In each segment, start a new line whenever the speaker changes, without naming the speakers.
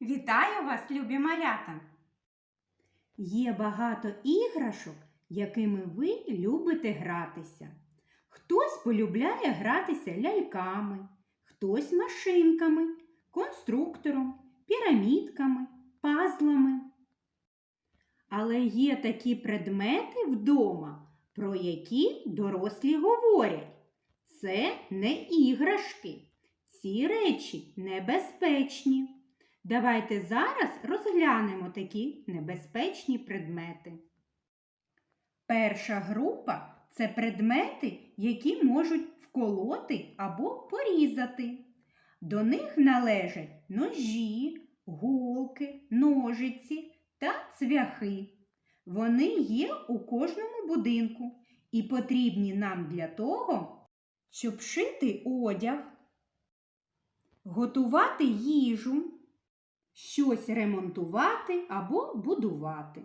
Вітаю вас, любі малята! Є багато іграшок, якими ви любите гратися. Хтось полюбляє гратися ляльками, хтось машинками, конструктором, пірамідками, пазлами. Але є такі предмети вдома, про які дорослі говорять. Це не іграшки. Ці речі небезпечні. Давайте зараз розглянемо такі небезпечні предмети. Перша група це предмети, які можуть вколоти або порізати. До них належать ножі, голки, ножиці та цвяхи. Вони є у кожному будинку і потрібні нам для того, щоб шити одяг, готувати їжу, щось ремонтувати або будувати.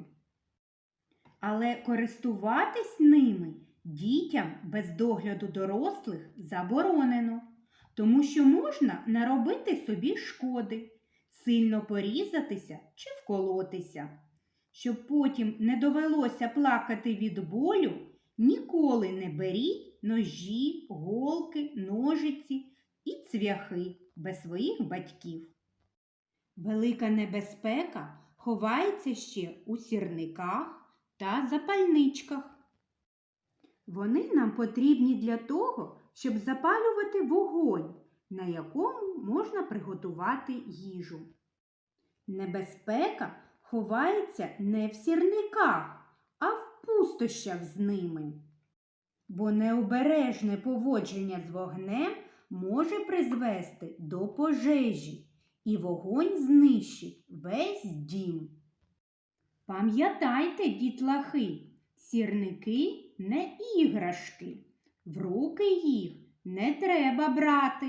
Але користуватись ними дітям без догляду дорослих заборонено, тому що можна наробити собі шкоди, сильно порізатися чи вколотися. Щоб потім не довелося плакати від болю, ніколи не беріть ножі, голки, ножиці і цвяхи без своїх батьків. Велика небезпека ховається ще у сірниках та запальничках. Вони нам потрібні для того, щоб запалювати вогонь, на якому можна приготувати їжу. Небезпека ховається не в сірниках, а в пустощах з ними. Бо необережне поводження з вогнем може призвести до пожежі, і вогонь знищить весь дім. Пам'ятайте, дітлахи, сірники не іграшки, в руки їх не треба брати,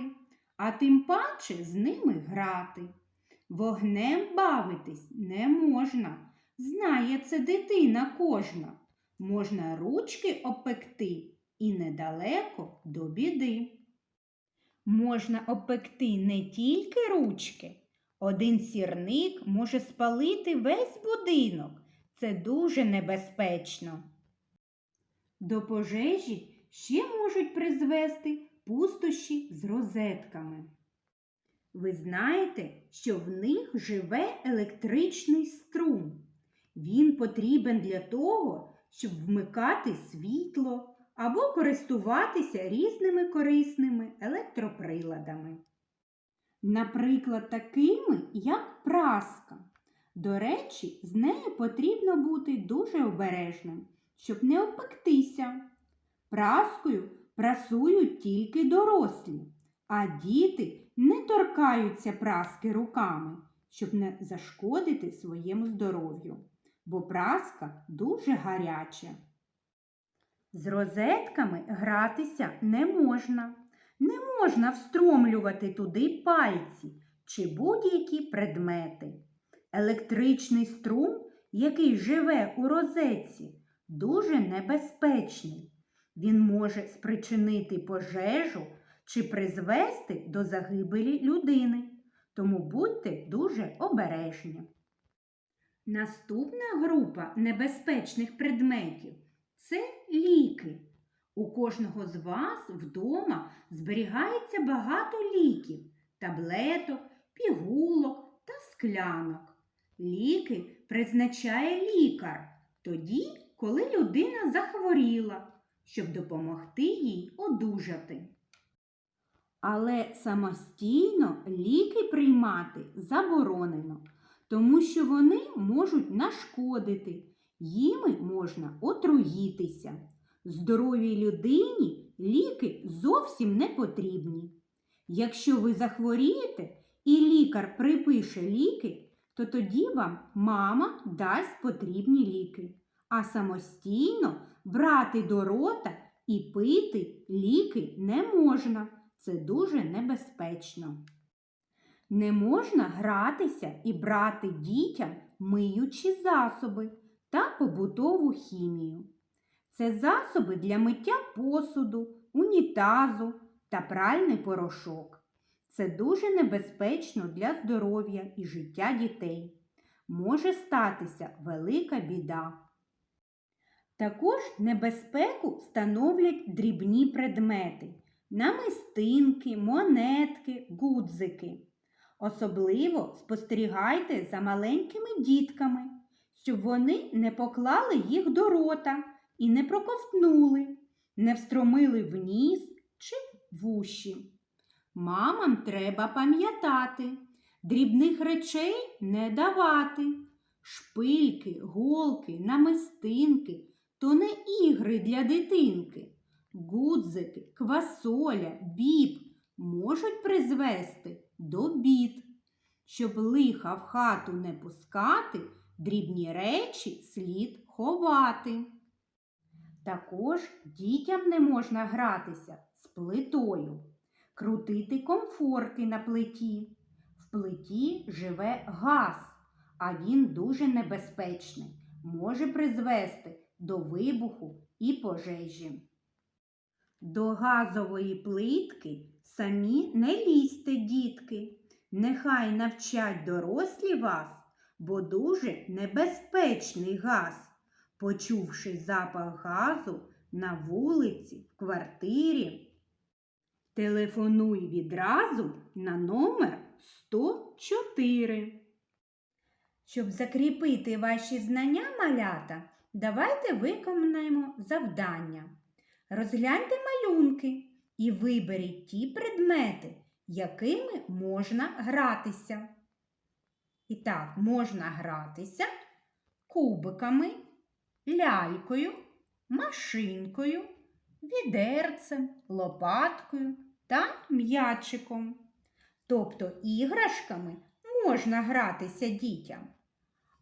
а тим паче з ними грати. Вогнем бавитись не можна, знає це дитина кожна. Можна ручки опекти і недалеко до біди. Можна опекти не тільки ручки. Один сірник може спалити весь будинок. Це дуже небезпечно. До пожежі ще можуть призвести пустощі з розетками. Ви знаєте, що в них живе електричний струм. Він потрібен для того, щоб вмикати світло або користуватися різними корисними електроприладами. Наприклад, такими, як праска. До речі, з нею потрібно бути дуже обережним, щоб не опектися. Праскою прасують тільки дорослі, а діти не торкаються праски руками, щоб не зашкодити своєму здоров'ю, бо праска дуже гаряча. З розетками гратися не можна. Не можна встромлювати туди пальці чи будь-які предмети. Електричний струм, який живе у розетці, дуже небезпечний. Він може спричинити пожежу чи призвести до загибелі людини. Тому будьте дуже обережні. Наступна група небезпечних предметів ліки. У кожного з вас вдома зберігається багато ліків, таблеток, пігулок та склянок. Ліки призначає лікар тоді, коли людина захворіла, щоб допомогти їй одужати. Але самостійно ліки приймати заборонено, тому що вони можуть нашкодити, їми можна отруїтися. Здоровій людині ліки зовсім не потрібні. Якщо ви захворієте і лікар припише ліки, то тоді вам мама дасть потрібні ліки, а самостійно брати до рота і пити ліки не можна. Це дуже небезпечно. Не можна гратися і брати дітям миючі засоби та побутову хімію. Це засоби для миття посуду, унітазу та пральний порошок. Це дуже небезпечно для здоров'я і життя дітей. Може статися велика біда. Також небезпеку становлять дрібні предмети намистинки, монетки, гудзики. Особливо спостерігайте за маленькими дітками, щоб вони не поклали їх до рота і не проковтнули, не встромили в ніс чи в уші. Мамам треба пам'ятати, дрібних речей не давати. Шпильки, голки, намистинки то не ігри для дитинки. Гудзики, квасоля, біб можуть призвести до бід. Щоб лиха в хату не пускати, дрібні речі слід ховати. Також дітям не можна гратися з плитою, крутити комфорки на плиті. В плиті живе газ, а він дуже небезпечний, може призвести до вибуху і пожежі. До газової плитки самі не лізьте, дітки. Нехай навчать дорослі вас, бо дуже небезпечний газ. Почувши запах газу на вулиці, в квартирі, телефонуй відразу на номер 104. Щоб закріпити ваші знання малята, давайте виконаємо завдання. Розгляньте малюнки і виберіть ті предмети, якими можна гратися. І так, можна гратися кубиками, лялькою, машинкою, відерцем, лопаткою та м'ячиком. Тобто іграшками можна гратися дітям,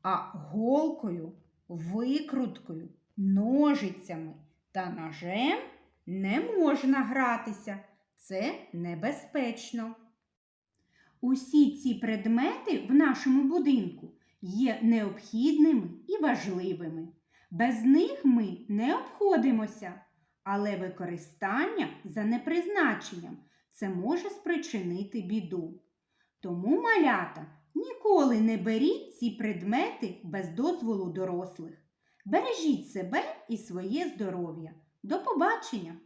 а голкою, викруткою, ножицями та ножем не можна гратися. Це небезпечно. Усі ці предмети в нашому будинку є необхідними і важливими. Без них ми не обходимося, але використання за непризначенням це може спричинити біду. Тому, малята, ніколи не беріть ці предмети без дозволу дорослих. Бережіть себе і своє здоров'я. До побачення!